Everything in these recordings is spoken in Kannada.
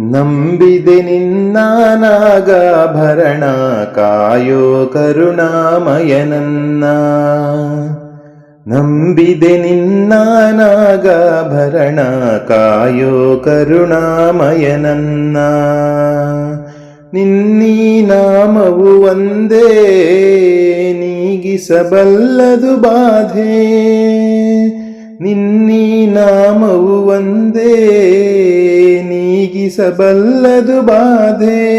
ನಂಬಿದೆ ನಿನ್ನ ನಾಗಾಭರಣ ಕಾಯೋ ಕರುಣಾಮಯನನ್ನ. ನಂಬಿದೆ ನಿನ್ನ ನಾಗಾಭರಣ ಕಾಯೋ ಕರುಣಾಮಯನನ್ನ. ನಿನ್ನೀ ನಾಮವು ಒಂದೇ, ನೀಗಿಸಬಲ್ಲದು ಬಾಧೆ. ನಿನ್ನೀ ನಾಮವು ನೀಗಿಸಬಲ್ಲದು ಬಾಧೆ.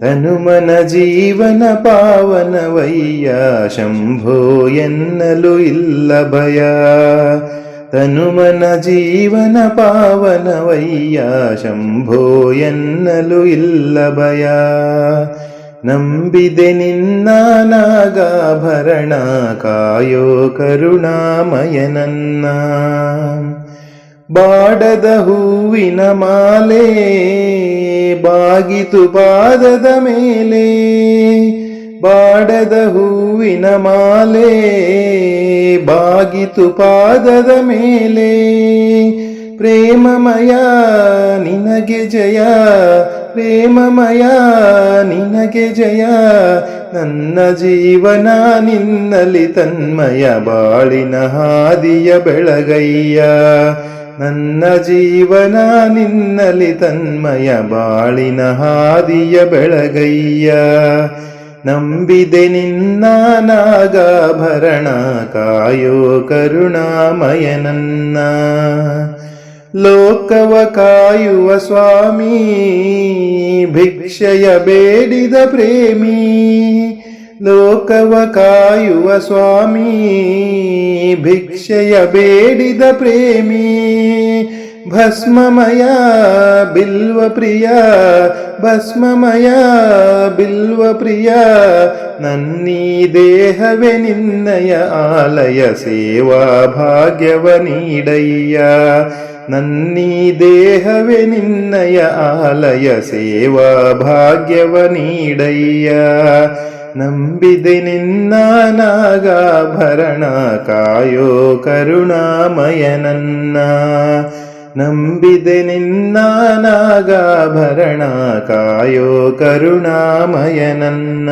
ಹನುಮನ ಜೀವನ ಪಾವನವಯ್ಯ ಶಂಭೋ ಎನ್ನಲು ಇಲ್ಲ ಭಯ. ತನುಮನ ಜೀವನ ಪಾವನವಯ್ಯ ಶಂಭೋ ಎನ್ನಲು ಇಲ್ಲ ಭಯ. ನಂಬಿದೆ ನಿನ್ನ ನಾಗಾಭರಣ, ಕಾಯೋ ಕರುಣಾಮಯನನ್ನ ಬಾಡದ ಹೂವಿನ ಮಾಲೆ ಬಾಗಿತು ಪಾದದ ಮೇಲೆ. ಬಾಡದ ಹೂವಿನ ಮಾಲೆ ಬಾಗಿತು ಪಾದದ ಮೇಲೆ. ಪ್ರೇಮಮಯ, ನಿನಗೆ ಜಯ. ಪ್ರೇಮಮಯ, ನಿನಗೆ ಜಯ. ನನ್ನ ಜೀವನ ನಿನ್ನಲಿ ತನ್ಮಯ, ಬಾಳಿನ ಹಾದಿಯ ಬೆಳಗಯ್ಯ. ನನ್ನ ಜೀವನ ನಿನ್ನಲಿ ತನ್ಮಯ ಬಾಳಿನ ಹಾದಿಯ ಬೆಳಗಯ್ಯ. ನಂಬಿದೆ ನಿನ್ನ ನಾಗಾಭರಣ, ಕಾಯೋ ಕರುಣಾಮಯನನ್ನ ಲೋಕವ ಕಾಯುವ ಸ್ವಾಮಿ, ಭಿಕ್ಷೆಯ ಬೇಡಿದ ಪ್ರೇಮಿ ಲೋಕವ ಕಾಯುವ ಸ್ವಾಮಿ, ಭಿಕ್ಷೆಯ ಬೇಡಿದ ಪ್ರೇಮಿ. ಭಸ್ಮಮಯ ಬಿಲ್ವ ಪ್ರಿಯ, ಭಸ್ಮಮಯ ಬಿಲ್ವ ಪ್ರಿಯ. ನನ್ನೀ ದೇಹವೇ ನಿನ್ನಯ ಆಲಯ, ಸೇವಾ ಭಾಗ್ಯವ ನೀಡಯ್ಯ. ನನ್ನೀ ದೇಹವೇ ನಿನ್ನಯ ಆಲಯ, ಸೇವಾ ಭಾಗ್ಯವ ನೀಡಯ್ಯ. ನಂಬಿದೆ ನಿನ್ನ ನಾಗಾಭರಣ ಕಾಯೋ ಕರುಣಾಮಯನನ್ನ ನಂಬಿದೆ ನಿನ್ನ ನಾಗಾಭರಣ ಕಾಯೋ ಕರುಣಾಮಯನನ್ನ